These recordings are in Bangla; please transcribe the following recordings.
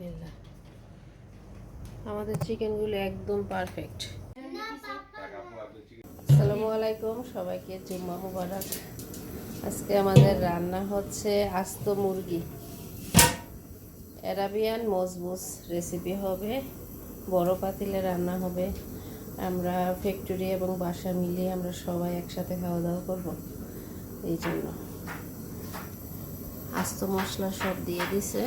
বিসমিল্লাহ আমাদের চিকেনগুলো একদম পারফেক্ট আসসালামু আলাইকুম, সবাইকে জুম্মা মুবারক। আজকে আমাদের রান্না হচ্ছে আস্ত মুরগি। অ্যারাবিয়ান মজবুস রেসিপি হবে, বড় পাতিলে রান্না হবে। আমরা ফ্যাক্টরি এবং বাসা মিলিয়ে আমরা সবাই একসাথে খাওয়া দাওয়া করব। এই জন্য। আস্ত মশলা সব দিয়ে দিছে।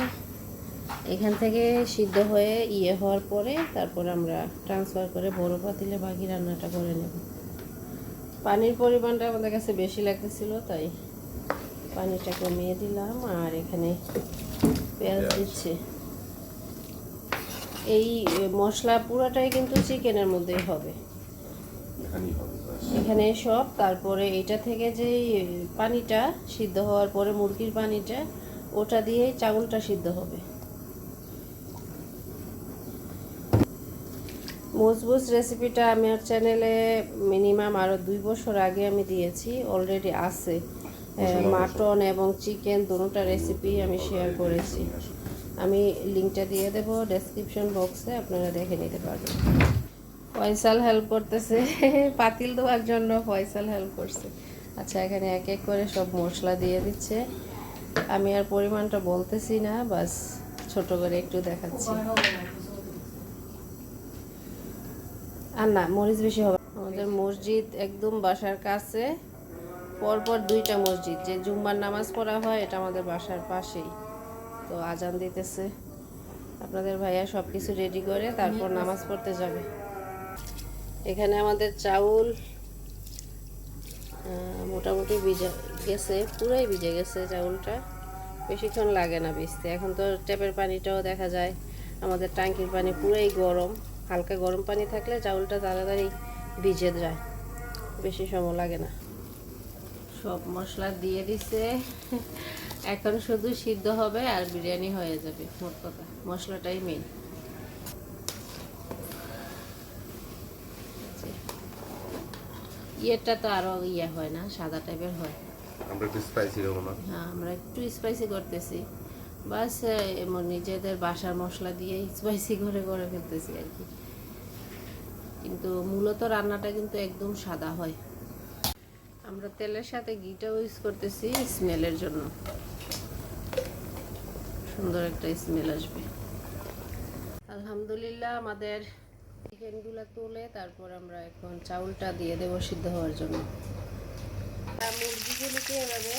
এখান থেকে সিদ্ধ হয়ে ইয়ে হওয়ার পরে তারপর আমরা ট্রান্সফার করে বড় পাতিলে বাকি রান্নাটা করে নেব। পানির পরিমাণটা আমাদের কাছে বেশি লাগতেছিল তাই পানিটা কমিয়ে দিলাম আর এখানে পেঁয়াজ দিচ্ছে। এই মশলা পুরাটাই কিন্তু চিকেনের মধ্যেই হবে। এখানে সব তারপরে এটা থেকে যে পানিটা সিদ্ধ হওয়ার পরে মুরগির পানিটা ওটা দিয়েই চাউলটা সিদ্ধ হবে। মজবুজ রেসিপিটা আমি আমার চ্যানেলে মিনিমাম আরও দুই বছর আগে আমি দিয়েছি অলরেডি আছে। মাটন এবং চিকেন দুটোটা রেসিপি আমি শেয়ার করেছি। আমি লিঙ্কটা দিয়ে দেব ডেসক্রিপশন বক্সে আপনারা দেখে নিতে পারবেন। ফয়সাল হেল্প করতেছে পাতিল দেওয়ার জন্য ফয়সাল হেল্প করছে। আচ্ছা এখানে এক এক করে সব মশলা দিয়ে দিচ্ছে। আমি আর পরিমাণটা বলতেছি না বাস ছোট করে একটু দেখাচ্ছি। আর না মরিচ বেশি হবে। আমাদের মসজিদ একদম বাসার কাছে। পরপর দুইটা মসজিদ, যে জুম্মার নামাজ পড়া হয়, এটা আমাদের বাসার পাশেই। তো আজান দিতেছে। আপনাদের ভাইয়া সব কিছু রেডি করে তারপর নামাজ পড়তে যাবে। এখানে আমাদের চাউল মোটামুটি ভিজে গেছে, পুরাই ভিজে গেছে চাউলটা। বেশিক্ষণ লাগে না ভিজতে। এখন তো ট্যাপের পানিটাও দেখা যায়। আমাদের ট্যাঙ্কির পানি পুরাই গরম। হালকা গরম পানি থাকলে চাউলটা তাড়াতাড়ি ভিজে যায়। বেশি সময় লাগে না। সব মশলা দিয়ে দিছে। এখন শুধু সিদ্ধ হবে আর বিরিয়ানি হয়ে যাবে মোট কথা। মশলাটাই মেন ইয়েটা তো আরও ইয়ে হয় না সাদা টাইপের হয়। আমরা একটু স্পাইসি না? হ্যাঁ আমরা একটু স্পাইসি করতেছি। বাস এমন নিজেদের বাসার মশলা দিয়ে স্পাইসি করে করে ফেলতেছি আর কি। কিন্তু মূলত রান্নাটা কিন্তু একদম সাদা হয়। আমরা তেলের সাথে ঘিটাও ইউজ করতেছি স্মেলের জন্য। সুন্দর একটা স্মেল আসবে। আলহামদুলিল্লাহ আমাদের চিকেনগুলো তুলে তারপর আমরা এখন চাউলটা দিয়ে দেবো সিদ্ধ হওয়ার জন্য। মুরগিগুলিকে এভাবে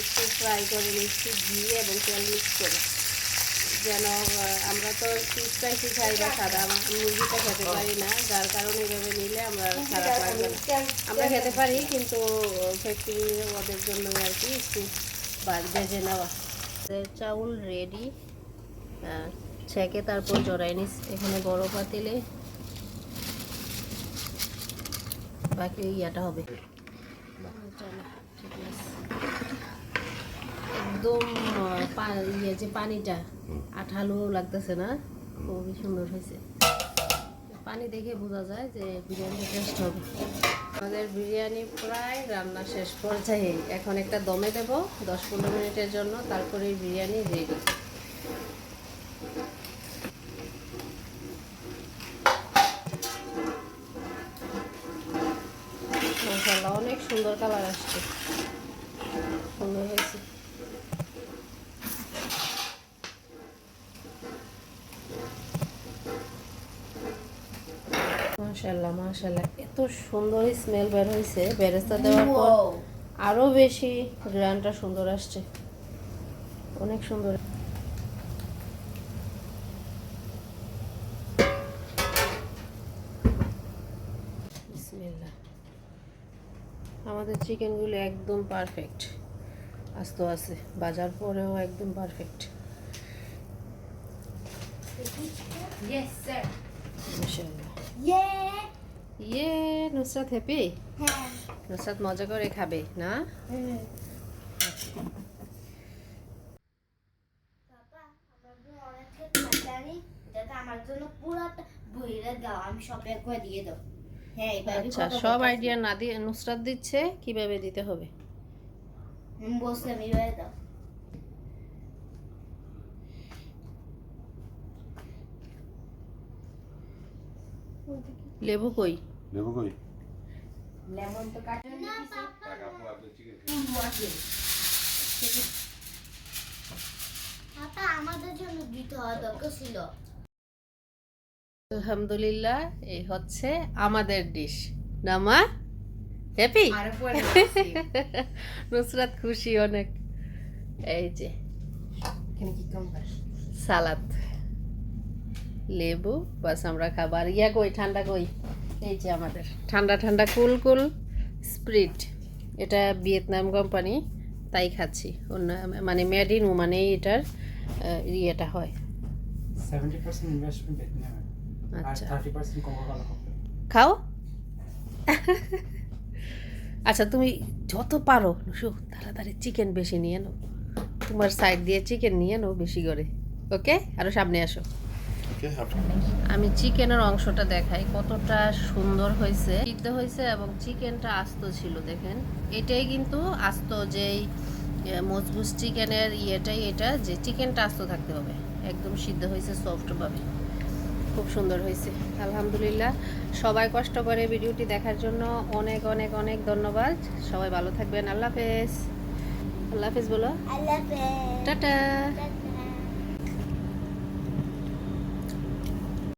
একটু ফ্রাই করে নিচ্ছি ঘি এবং তেল মিক্স করে। যেন আমরা তো একটু স্পাইসি খাই বা সাদা মুরগিটা খেতে পারি না। যার কারণে এভাবে নিলে আমরা খারাপ লাগবে না। আমরা খেতে পারি কিন্তু ফ্যাক্টরি ওদের জন্য আর কি একটু বাদ ভেজে নেওয়া। চাউল রেডি ছেঁকে তারপর জড়াই নিস। এখানে বড় পাতিলে বাকি ইয়াটা হবে। চলো, ঠিক আছে। একদম ইয়ে যে পানিটা, আঠালো লাগতেছে না? খুবই সুন্দর হয়েছে। পানি দেখে বোঝা যায় যে বিরিয়ানিটা টেস্ট হবে। আমাদের বিরিয়ানি প্রায় রান্না শেষ পর্যায়ে। এখন একটা দমে দেব, দশ পনেরো মিনিটের জন্য, তারপরে বিরিয়ানি রেডি মশাল্লা অনেক সুন্দর কালার আসছে। সুন্দর হয়েছে। মাশাল্লাহ মাশাল্লাহ এত সুন্দর স্মেল বের হয়েছে বেরেস্তা দেওয়ার পর আরও বেশি গ্রানটা সুন্দর আসছে। অনেক সুন্দর। আমাদের চিকেনগুলো একদম পারফেক্ট আস্ত আছে। বাজার পরেও একদম পারফেক্ট Yes, sir. ইয়ে নুসরাত হ্যাপি হ্যাঁ। নুসরাত মজা করে খাবে না? আমার জন্য অনেক জানি যাতে আমার জন্য পুরোটা বইরে দাও আমি সব এক করে দিয়ে দাও হ্যাঁ আচ্ছা সব আইডিয়া না দিয়ে নুসরাত দিচ্ছে কীভাবে দিতে হবে? বসলাম দাও। লেবু কই? লেবু কই? লেমন তো কাটে না পাপা। পাপা আমাদের জন্য দিতে হওয়া দরকার ছিল। আলহামদুলিল্লাহ এই হচ্ছে আমাদের ডিশ নামা হ্যাপি। নুসরাত খুশি অনেক। এই যে। সালাদ। লেবু বাস আমরা খাবার ইয়া কই ঠান্ডা কই? এই যে আমাদের। ঠান্ডা ঠান্ডা কুল কুল স্প্রিট এটা ভিয়েতনাম কোম্পানি তাই খাচ্ছি। অন্য মানে মেড ইন মানে এটার ইয়েটা হয়। আচ্ছা। খাও? আচ্ছা তুমি যত পারো নুসু তাড়াতাড়ি চিকেন বেশি নিয়ে নাও। তোমার সাইড দিয়ে চিকেন নিয়ে নাও বেশি করে ওকে আরও সামনে আসো। আমি চিকেনের অংশটা দেখাই কতটা সুন্দর হয়েছে। সিদ্ধ হয়েছে এবং চিকেনটা আস্ত ছিল দেখেন। এটাই কিন্তু আস্ত যেই এ, মজবুত চিকেনের ইয়েটাই এটা যে চিকেনটা আস্ত থাকতে হবে। একদম সিদ্ধ হয়েছে সফটভাবে। খুব সুন্দর হয়েছে। আলহামদুলিল্লাহ। সবাই কষ্ট করে ভিডিওটি দেখার জন্য অনেক অনেক অনেক ধন্যবাদ। সবাই ভালো থাকবেন। আল্লাহ হাফেজ। আল্লাহ হাফেজ বলো। আল্লাহ হাফেজ। টাটা। টাটা।